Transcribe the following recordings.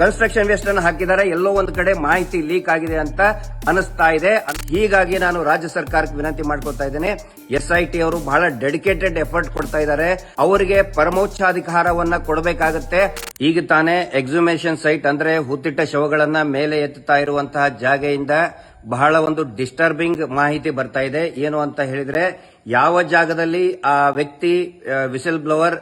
Construction waste ಅನ್ನು ಹಾಕಿದ್ದಾರೆ. ಎಲ್ಲೋ ಒಂದು ಕಡೆ ಮಾಹಿತಿ ಲೀಕ್ ಆಗಿದೆ ಅಂತ ಅನಿಸ್ತಾ ಇದೆ. ಹೀಗಾಗಿ ನಾನು ರಾಜ್ಯ ಸರ್ಕಾರಕ್ಕೆ ವಿನಂತಿ ಮಾಡ್ಕೊತಾ ಇದ್ದೇನೆ. ಎಸ್ ಐ ಟಿ ಅವರು ಬಹಳ ಡೆಡಿಕೇಟೆಡ್ ಎಫರ್ಟ್ ಕೊಡ್ತಾ ಇದ್ದಾರೆ. ಅವರಿಗೆ ಪರಮೋಚ್ಚಾಧಿಕಾರವನ್ನ ಕೊಡಬೇಕಾಗುತ್ತೆ. ಈಗ ತಾನೇ ಎಕ್ಸುಮೇಷನ್ ಸೈಟ್ ಅಂದ್ರೆ ಹುತ್ತಿಟ್ಟ ಶವಗಳನ್ನ ಮೇಲೆ ಎತ್ತುತ್ತಾ ಇರುವಂತಹ ಜಾಗೆಯಿಂದ ಬಹಳ ಒಂದು ಡಿಸ್ಟರ್ಬಿಂಗ್ ಮಾಹಿತಿ ಬರ್ತಾ ಇದೆ. ಏನು ಅಂತ ಹೇಳಿದ್ರೆ ಯಾವ ಜಾಗದಲ್ಲಿ ಆ ವ್ಯಕ್ತಿ ವಿಸಿಲ್ ಬ್ಲೋವರ್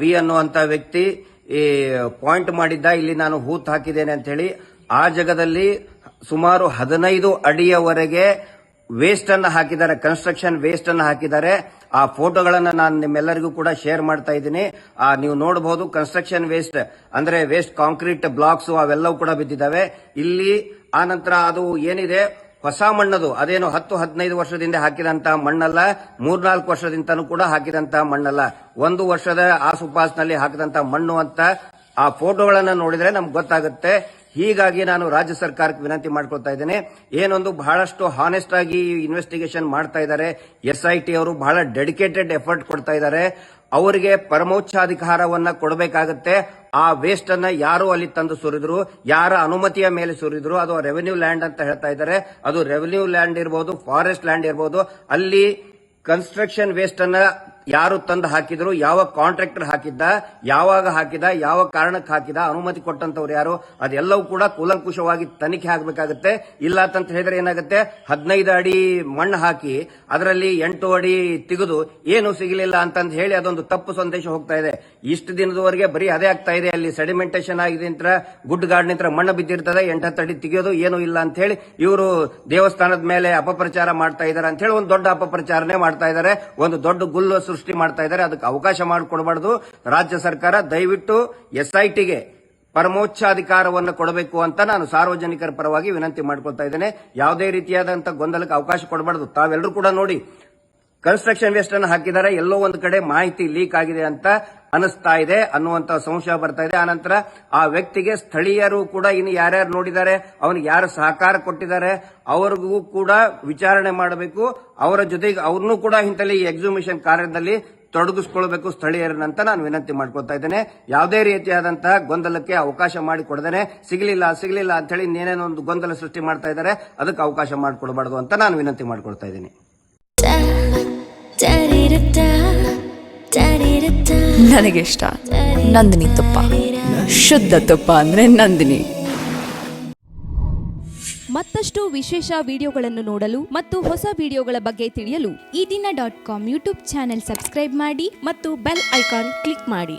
ವಿ ಅನ್ನುವಂತ ವ್ಯಕ್ತಿ ಈ ಪಾಯಿಂಟ್ ಮಾಡಿದ್ದ, ಇಲ್ಲಿ ನಾನು ಹೂತ್ ಹಾಕಿದ್ದೇನೆ ಅಂತ ಹೇಳಿ ಆ ಜಾಗದಲ್ಲಿ ಸುಮಾರು ಹದಿನೈದು ಅಡಿಯವರೆಗೆ ವೇಸ್ಟ್ ಅನ್ನು ಹಾಕಿದ್ದಾರೆ ಕನ್ಸ್ಟ್ರಕ್ಷನ್ ವೇಸ್ಟ್ ಅನ್ನು ಹಾಕಿದ್ದಾರೆ. ಆ ಫೋಟೋಗಳನ್ನು ನಾನು ನಿಮ್ಮೆಲ್ಲರಿಗೂ ಕೂಡ ಶೇರ್ ಮಾಡ್ತಾ ಇದ್ದೀನಿ. ಆ, ನೀವು ನೋಡಬಹುದು ಕನ್ಸ್ಟ್ರಕ್ಷನ್ ವೇಸ್ಟ್ ಅಂದ್ರೆ ವೇಸ್ಟ್ ಕಾಂಕ್ರೀಟ್ ಬ್ಲಾಕ್ಸ್ ಅವೆಲ್ಲವೂ ಕೂಡ ಬಿದ್ದಿದ್ದಾವೆ. ಇಲ್ಲಿ ಆ ನಂತರ ಅದು ಏನಿದೆ? ಹೊಸ ಮಣ್ಣದು, ಅದೇನು ಹತ್ತು, ಹದಿನೈದು ವರ್ಷದಿಂದ ಹಾಕಿದಂತಹ ಮಣ್ಣಲ್ಲ, ಮೂರ್ನಾಲ್ಕು ವರ್ಷದಿಂದನೂ ಕೂಡ ಹಾಕಿದಂತ ಮಣ್ಣಲ್ಲ. ಒಂದು ವರ್ಷದ ಆಸುಪಾಸಿನಲ್ಲಿ ಹಾಕಿದಂತ ಮಣ್ಣು ಅಂತ ಆ ಫೋಟೋಗಳನ್ನು ನೋಡಿದ್ರೆ ನಮ್ಗೆ ಗೊತ್ತಾಗುತ್ತೆ. ಹೀಗಾಗಿ ನಾನು ರಾಜ್ಯ ಸರ್ಕಾರಕ್ಕೆ ವಿನಂತಿ ಮಾಡ್ಕೊಳ್ತಾ ಇದ್ದೇನೆ. ಏನೊಂದು ಬಹಳಷ್ಟು ಹಾನೆಸ್ಟ್ ಆಗಿ ಇನ್ವೆಸ್ಟಿಗೇಷನ್ ಮಾಡ್ತಾ ಇದ್ದಾರೆ. ಎಸ್ ಅವರು ಬಹಳ ಡೆಡಿಕೇಟೆಡ್ ಎಫರ್ಟ್ ಕೊಡ್ತಾ ಇದ್ದಾರೆ. ಅವರಿಗೆ ಪರಮೋಚ್ಚಾಧಿಕಾರವನ್ನ ಕೊಡಬೇಕಾಗುತ್ತೆ. ಆ ವೇಸ್ಟ್ ಅನ್ನ ಯಾರು ಅಲ್ಲಿ ತಂದು ಸುರಿದ್ರು, ಯಾರ ಅನುಮತಿಯ ಮೇಲೆ ಸುರಿದ್ರು, ಅದು ರೆವೆನ್ಯೂ ಲ್ಯಾಂಡ್ ಅಂತ ಹೇಳ್ತಾ ಇದ್ದಾರೆ. ಅದು ರೆವೆನ್ಯೂ ಲ್ಯಾಂಡ್ ಇರಬಹುದು ಫಾರೆಸ್ಟ್ ಲ್ಯಾಂಡ್ ಇರಬಹುದು ಅಲ್ಲಿ ಕನ್ಸ್ಟ್ರಕ್ಷನ್ ವೇಸ್ಟ್ ಅನ್ನ ಯಾರು ತಂದು ಹಾಕಿದ್ರು, ಯಾವ ಕಾಂಟ್ರಾಕ್ಟರ್ ಹಾಕಿದ್ದ, ಯಾವಾಗ ಹಾಕಿದ, ಯಾವ ಕಾರಣಕ್ಕೆ ಹಾಕಿದ, ಅನುಮತಿ ಕೊಟ್ಟಂತವ್ರು ಯಾರು, ಅದೆಲ್ಲವೂ ಕೂಡ ಕೂಲಂಕುಷವಾಗಿ ತನಿಖೆ ಆಗಬೇಕಾಗುತ್ತೆ. ಇಲ್ಲ ಅಂತ ಹೇಳಿದ್ರೆ ಏನಾಗುತ್ತೆ? ಹದಿನೈದು ಅಡಿ ಮಣ್ಣು ಹಾಕಿ, ಅದರಲ್ಲಿ ಎಂಟು ಅಡಿ ತೆಗೆದು ಏನು ಸಿಗಲಿಲ್ಲ ಅಂತಂದು ಹೇಳಿ ಅದೊಂದು ತಪ್ಪು ಸಂದೇಶ ಹೋಗ್ತಾ ಇದೆ. ಇಷ್ಟು ದಿನದವರೆಗೆ ಬರೀ ಅದೇ ಆಗ್ತಾ ಇದೆ. ಅಲ್ಲಿ ಸೆಡಿಮೆಂಟೇಷನ್ ಆಗಿದೆ ಅಂತ ಗುಡ್ ಗಾರ್ಡ್ ನಿಂತರ ಮಣ್ಣು ಬಿದ್ದಿರ್ತದೆ, ಎಂಟತ್ತು ಅಡಿ ತೆಗೆಯೋದು ಏನು ಇಲ್ಲ ಅಂತ ಹೇಳಿ ಇವರು ದೇವಸ್ಥಾನದ ಮೇಲೆ ಅಪಪ್ರಚಾರ ಮಾಡ್ತಾ ಇದ್ದಾರೆ ಅಂತ ಹೇಳಿ ಒಂದು ದೊಡ್ಡ ಅಪಪ್ರಚಾರನೆ ಮಾಡ್ತಾ ಇದ್ದಾರೆ. ಒಂದು ದೊಡ್ಡ ಗುಲ್ಲು ಸೃಷ್ಟಿ ಮಾಡ್ತಾ ಇದ್ದಾರೆ, ಅದಕ್ಕೆ ಅವಕಾಶ ಮಾಡಿಕೊಡಬಾರ್ದು. ರಾಜ್ಯ ಸರ್ಕಾರ ದಯವಿಟ್ಟು ಎಸ್ಐಟಿಗೆ ಪರಮೋಚ್ಚಾಧಿಕಾರವನ್ನು ಕೊಡಬೇಕು ಅಂತ ನಾನು ಸಾರ್ವಜನಿಕರ ಪರವಾಗಿ ವಿನಂತಿ ಮಾಡ್ಕೊಳ್ತಾ ಇದ್ದೇನೆ. ಯಾವುದೇ ರೀತಿಯಾದಂತಹ ಗೊಂದಲಕ್ಕೆ ಅವಕಾಶ ಕೊಡಬಾರ್ದು. ತಾವೆಲ್ಲರೂ ಕೂಡ ನೋಡಿ ಕನ್ಸ್ಟ್ರಕ್ಷನ್ ವೇಸ್ಟ್ ಅನ್ನು ಹಾಕಿದ್ದಾರೆ. ಎಲ್ಲೋ ಒಂದು ಕಡೆ ಮಾಹಿತಿ ಲೀಕ್ ಆಗಿದೆ ಅಂತ ಅನಿಸ್ತಾ ಇದೆ ಅನ್ನುವಂತ ಸಂಶಯ ಬರ್ತಾ ಇದೆ. ಆನಂತರ ಆ ವ್ಯಕ್ತಿಗೆ ಸ್ಥಳೀಯರು ಕೂಡ ಇನ್ನು ಯಾರ್ಯಾರು ನೋಡಿದ್ದಾರೆ, ಅವನಿಗೆ ಯಾರು ಸಹಕಾರ ಕೊಟ್ಟಿದ್ದಾರೆ, ಅವ್ರಿಗೂ ಕೂಡ ವಿಚಾರಣೆ ಮಾಡಬೇಕು. ಅವರ ಜೊತೆಗೆ ಅವ್ರನ್ನೂ ಕೂಡ ಇಂತಲ್ಲಿ ಎಕ್ಸಿಬಿಷನ್ ಕಾರ್ಯದಲ್ಲಿ ತೊಡಗಿಸ್ಕೊಳ್ಬೇಕು ಸ್ಥಳೀಯರನ್ನಂತ ನಾನು ವಿನಂತಿ ಮಾಡ್ಕೊಳ್ತಾ ಇದ್ದೇನೆ. ಯಾವುದೇ ರೀತಿಯಾದಂತಹ ಗೊಂದಲಕ್ಕೆ ಅವಕಾಶ ಮಾಡಿಕೊಡದೇನೆ ಸಿಗಲಿಲ್ಲ ಸಿಗಲಿಲ್ಲ ಅಂತ ಹೇಳಿ ಇನ್ನೇನೇನೋ ಒಂದು ಗೊಂದಲ ಸೃಷ್ಟಿ ಮಾಡ್ತಾ ಇದ್ದಾರೆ. ಅದಕ್ಕೆ ಅವಕಾಶ ಮಾಡಿಕೊಡಬಾರ್ದು ಅಂತ ನಾನು ವಿನಂತಿ ಮಾಡ್ಕೊಳ್ತಾ ಇದ್ದೀನಿ. ನನಗಿಷ್ಟ ನಂದಿನಿ ತುಪ್ಪ. ಶುದ್ಧ ತುಪ್ಪ ಅಂದ್ರೆ ನಂದಿನಿ. ಮತ್ತಷ್ಟು ವಿಶೇಷ ವಿಡಿಯೋಗಳನ್ನು ನೋಡಲು ಮತ್ತು ಹೊಸ ವಿಡಿಯೋಗಳ ಬಗ್ಗೆ ತಿಳಿಯಲು Ee Dina dot com YouTube channel subscribe ಮಾಡಿ ಮತ್ತು ಬೆಲ್ ಐಕಾನ್ ಕ್ಲಿಕ್ ಮಾಡಿ.